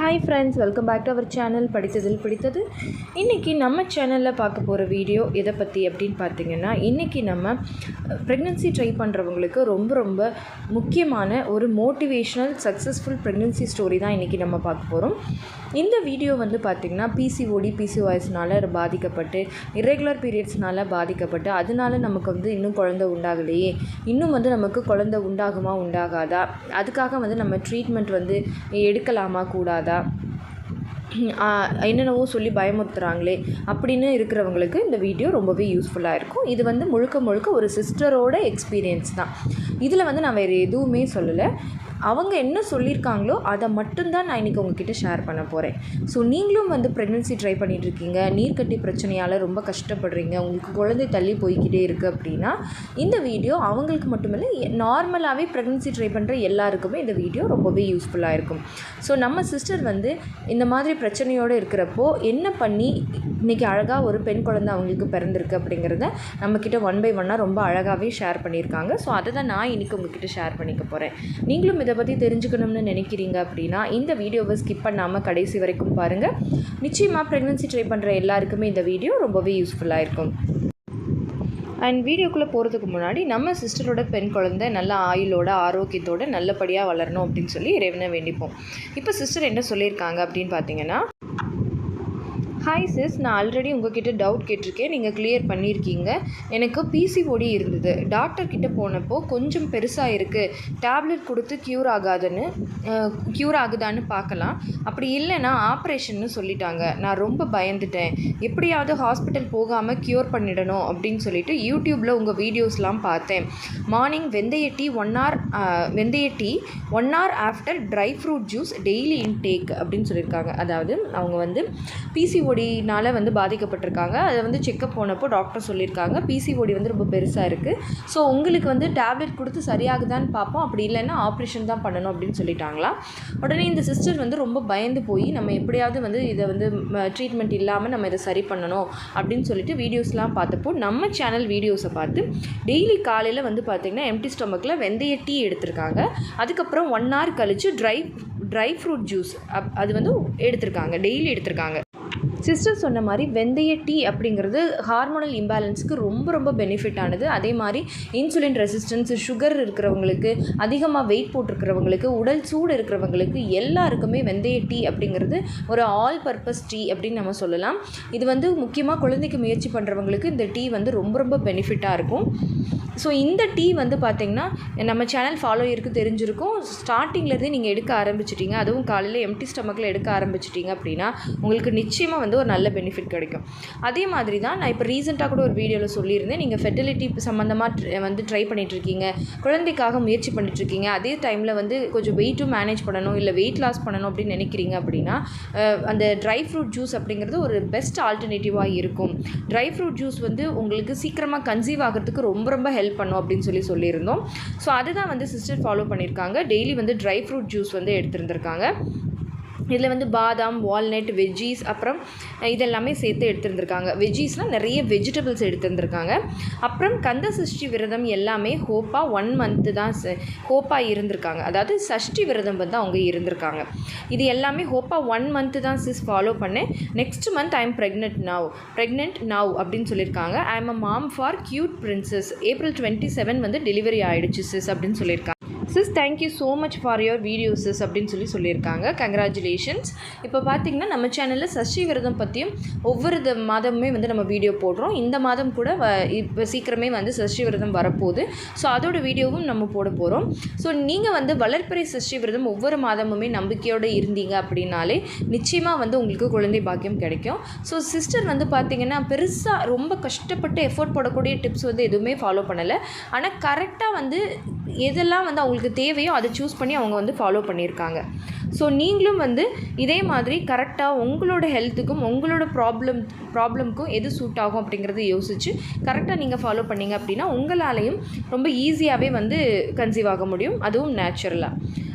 Hi friends welcome back to our channel படித்ததில் பிடித்தது இன்றைக்கி நம்ம சேனலில் பார்க்க போகிற வீடியோ எதை பற்றி அப்படின்னு பார்த்தீங்கன்னா இன்றைக்கி நம்ம ப்ரெக்னென்சி ட்ரை பண்ணுறவங்களுக்கு ரொம்ப ரொம்ப முக்கியமான ஒரு மோட்டிவேஷ்னல் சக்ஸஸ்ஃபுல் ப்ரெக்னென்சி ஸ்டோரி தான் இன்றைக்கி நம்ம பார்க்க போகிறோம் இந்த வீடியோ வந்து பார்த்திங்கன்னா பிசிஓடி பிசிஓஎஸ்னால் பாதிக்கப்பட்டு இரெகுலர் பீரியட்ஸ்னால் பாதிக்கப்பட்டு அதனால நமக்கு வந்து இன்னும் குழந்தை உண்டாகலையே. இன்னும் வந்து நமக்கு குழந்தை உண்டாகுமா உண்டாகாதா? அதுக்காக வந்து நம்ம ட்ரீட்மெண்ட் வந்து எடுக்கலாமா கூடாதா? ஆஹ் என்னென்னவோ சொல்லி பயமுறுத்துகிறாங்களே அப்படின்னு இருக்கிறவங்களுக்கு இந்த வீடியோ ரொம்பவே யூஸ்ஃபுல்லாக இருக்கும். இது வந்து முழுக்க முழுக்க ஒரு சிஸ்டரோட எக்ஸ்பீரியன்ஸ் தான். இதில் வந்து நான் வேறு எதுவுமே சொல்லலை. அவங்க என்ன சொல்லியிருக்காங்களோ அதை மட்டும்தான் நான் இன்றைக்கி உங்ககிட்ட ஷேர் பண்ண போகிறேன் ஸோ நீங்களும் வந்து ப்ரெக்னென்சி ட்ரை பண்ணிகிட்ருக்கீங்க நீர்க்கட்டி பிரச்சனையால் ரொம்ப கஷ்டப்படுறீங்க. உங்களுக்கு குழந்தை தள்ளி போய்கிட்டே இருக்குது அப்படின்னா இந்த வீடியோ அவங்களுக்கு மட்டுமில்லை நார்மலாகவே ப்ரெக்னென்சி ட்ரை பண்ணுற எல்லாருக்குமே இந்த வீடியோ ரொம்பவே யூஸ்ஃபுல்லாக இருக்கும். ஸோ நம்ம சிஸ்டர் வந்து இந்த மாதிரி பிரச்சனையோடு இருக்கிறப்போ என்ன பண்ணி இன்றைக்கி அழகாக ஒரு பெண் குழந்தை அவங்களுக்கு பிறந்திருக்கு அப்படிங்கிறத நம்மக்கிட்ட ஒன் பை ஒன்னாக ரொம்ப அழகாகவே ஷேர் பண்ணியிருக்காங்க. ஸோ அதை தான் நான் இன்றைக்கி உங்ககிட்ட ஷேர் பண்ணிக்க போகிறேன் நீங்களும் இதை பற்றி தெரிஞ்சுக்கணும்னு நினைக்கிறீங்க அப்படின்னா இந்த வீடியோவை ஸ்கிப் பண்ணாமல் கடைசி வரைக்கும் பாருங்கள் நிச்சயமாக ப்ரெக்னென்சி ட்ரை பண்ணுற எல்லாருக்குமே இந்த வீடியோ ரொம்பவே யூஸ்ஃபுல்லாக இருக்கும். அண்ட் வீடியோக்குள்ளே போகிறதுக்கு முன்னாடி நம்ம சிஸ்டரோட பெண் குழந்தை நல்ல ஆயுளோட ஆரோக்கியத்தோட நல்லபடியாக வளரணும் அப்படின்னு சொல்லி இறைவனை வேண்டிப்போம். இப்போ சிஸ்டர் என்ன சொல்லியிருக்காங்க அப்படின்னு பார்த்தீங்கன்னா ஹாய் சிஸ் நான் ஆல்ரெடி உங்ககிட்ட டவுட் கேட்டிருக்கேன். நீங்கள் கிளியர் பண்ணியிருக்கீங்க. எனக்கு பிசிஓடி இருந்தது. டாக்டர்கிட்ட போனப்போ கொஞ்சம் பெருசாக இருக்குது டேப்லெட் கொடுத்து க்யூர் ஆகாதுன்னு க்யூர் ஆகுதான்னு பார்க்கலாம். அப்படி இல்லைன்னா ஆப்ரேஷன்னு சொல்லிட்டாங்க. நான் ரொம்ப பயந்துட்டேன். எப்படியாவது ஹாஸ்பிட்டல் போகாமல் க்யூர் பண்ணிடணும் அப்படின்னு சொல்லிட்டு யூடியூப்பில் உங்கள் வீடியோஸ்லாம் பார்த்தேன். மார்னிங் வெந்தய டீ ஒன் ஹவர் வெந்தய tea one hour after dry fruit juice daily intake அப்படின்னு சொல்லியிருக்காங்க. அதாவது அவங்க வந்து பிசிஓடினால் வந்து பாதிக்கப்பட்டிருக்காங்க. அதை வந்து செக்கப் போனப்போ டாக்டர் சொல்லியிருக்காங்க. பிசிஓடி வந்து ரொம்ப பெருசாக இருக்குது ஸோ உங்களுக்கு வந்து டேப்லெட் கொடுத்து சரியாகுதான்னு பார்ப்போம். அப்படி இல்லைன்னா ஆப்ரேஷன் தான் பண்ணணும் அப்படின்னு சொல்லிட்டாங்களா? உடனே இந்த சிஸ்டர் வந்து ரொம்ப பயந்து போய் நம்ம எப்படியாவது வந்து இதை வந்து ட்ரீட்மெண்ட் இல்லாமல் நம்ம இதை சரி பண்ணணும் அப்படின்னு சொல்லிட்டு வீடியோஸ்லாம் பார்த்தப்போ நம்ம சேனல் வீடியோஸை பார்த்து டெய்லி காலையில் வந்து பார்த்திங்கன்னா எம்டி ஸ்டொமக்கில் வெந்தய டீ எடுத்திருக்காங்க. அதுக்கப்புறம் ஒன் ஹவர் கழித்து ட்ரை ட்ரை ஃப்ரூட் ஜூஸ் அப் அது வந்து எடுத்திருக்காங்க. டெய்லி எடுத்திருக்காங்க. சிஸ்டர் சொன்ன மாதிரி வெந்தய டீ அப்படிங்கிறது ஹார்மோனல் இம்பேலன்ஸுக்கு ரொம்ப ரொம்ப பெனிஃபிட் ஆனது. அதே மாதிரி இன்சுலின் ரெசிஸ்டன்ஸ் சுகர் இருக்கிறவங்களுக்கு அதிகமாக வெயிட் போட்டிருக்கிறவங்களுக்கு உடல் சூடு இருக்கிறவங்களுக்கு எல்லாருக்குமே வெந்தய டீ அப்படிங்கிறது ஒரு ஆல் பர்பஸ் டீ அப்படின்னு நம்ம சொல்லலாம். இது வந்து முக்கியமாக குழந்தைக்கு முயற்சி பண்ணுறவங்களுக்கு இந்த டீ வந்து ரொம்ப ரொம்ப பெனிஃபிட்டாக இருக்கும். ஸோ இந்த டீ வந்து பார்த்திங்கன்னா நம்ம சேனல் ஃபாலோயருக்கு தெரிஞ்சிருக்கும். ஸ்டார்டிங்லேருந்தே நீங்கள் எடுக்க ஆரம்பிச்சிட்டிங்க. அதுவும் காலையில் எம்டி ஸ்டமக்கில் எடுக்க ஆரம்பிச்சிட்டிங்க அப்படின்னா உங்களுக்கு நிச்சயமாக வந்து ஒரு நல்ல பெனிஃபிட் கிடைக்கும். அதே மாதிரி தான் நான் இப்போ ரீசெண்டாக கூட ஒரு வீடியோவில் சொல்லியிருந்தேன். நீங்கள் ஃபெர்டிலிட்டி சம்மந்தமாக வந்து ட்ரை பண்ணிகிட்ருக்கீங்க குழந்தைக்காக முயற்சி பண்ணிகிட்ருக்கீங்க அதே டைமில் வந்து கொஞ்சம் வெயிட்டும் மேனேஜ் பண்ணணும் இல்லை வெயிட் லாஸ் பண்ணணும் அப்படின்னு நினைக்கிறீங்க அப்படின்னா அந்த ட்ரை ஃப்ரூட் ஜூஸ் அப்படிங்கிறது ஒரு பெஸ்ட் ஆல்டர்னேட்டிவாக இருக்கும். ட்ரை ஃப்ரூட் ஜூஸ் வந்து உங்களுக்கு சீக்கிரமாக கன்சீவ் ஆகிறதுக்கு ரொம்ப ரொம்ப ஹெல்ப் பண்ணும் அப்படின்னு சொல்லி சொல்லியிருந்தோம். ஸோ அதுதான் வந்து சிஸ்டர் ஃபாலோ பண்ணியிருக்காங்க. டெய்லி வந்து ட்ரை ஃப்ரூட் ஜூஸ் வந்து எடுத்திருந்திருக்காங்க. இதில் வந்து பாதாம் வால்நட் வெஜ்ஜீஸ் அப்புறம் இதெல்லாமே சேர்த்து எடுத்துருந்துருக்காங்க. வெஜ்ஜீஸ்னால் நிறைய வெஜிடபிள்ஸ் எடுத்துருந்துருக்காங்க. அப்புறம் கந்த சஷ்டி விரதம் எல்லாமே ஹோப்பாக ஒன் மந்த்து தான் ஹோப்பாக இருந்திருக்காங்க. அதாவது சஷ்டி விரதம் வந்து அவங்க இருந்திருக்காங்க. இது எல்லாமே ஹோப்பாக ஒன் மந்த்து தான் சிஸ் ஃபாலோ பண்ணேன். Next month I am pregnant now pregnant now அப்படின்னு சொல்லியிருக்காங்க. I am a mom for cute princess April twenty seven வந்து டெலிவரி ஆகிடுச்சு சிஸ் அப்படின்னு சொல்லியிருக்காங்க. Sis thank you so much for your video sis அப்படின்னு சொல்லி சொல்லியிருக்காங்க. கங்க்ராச்சுலேஷன்ஸ் இப்போ பார்த்தீங்கன்னா நம்ம சேனலில் சஷ்டி விரதம் பற்றியும் ஒவ்வொரு த- மாதமுமே வந்து நம்ம வீடியோ போடுறோம். இந்த மாதம் கூட வ இப்போ சீக்கிரமே வந்து சஷ்டி விரதம் வரப்போகுது. ஸோ அதோட வீடியோவும் நம்ம போட போகிறோம் ஸோ நீங்கள் வந்து வளர்ப்பறை சஷ்டி விரதம் ஒவ்வொரு மாதமுமே நம்பிக்கையோடு இருந்தீங்க அப்படின்னாலே நிச்சயமாக வந்து உங்களுக்கு குழந்தை பாக்கியம் கிடைக்கும். ஸோ சிஸ்டர் வந்து பார்த்தீங்கன்னா பெருசாக ரொம்ப கஷ்டப்பட்டு எஃபோர்ட் போடக்கூடிய டிப்ஸ் வந்து எதுவுமே ஃபாலோ பண்ணலை. ஆனால் கரெக்டாக வந்து எதெல்லாம் வந்து அவங்களுக்கு தேவையோ அதை சூஸ் பண்ணி அவங்க வந்து ஃபாலோ பண்ணியிருக்காங்க. ஸோ நீங்களும் வந்து இதே மாதிரி கரெக்டாக உங்களோட ஹெல்த்துக்கும் உங்களோட ப்ராப்ளம் ப்ராப்ளம்க்கும் எது சூட் ஆகும் அப்படிங்கிறத யோசித்து கரெக்டாக நீங்கள் ஃபாலோ பண்ணீங்க அப்படின்னா உங்களாலேயும் ரொம்ப ஈஸியாகவே வந்து கன்சீவ் ஆக முடியும். அதுவும் நேச்சுரலாக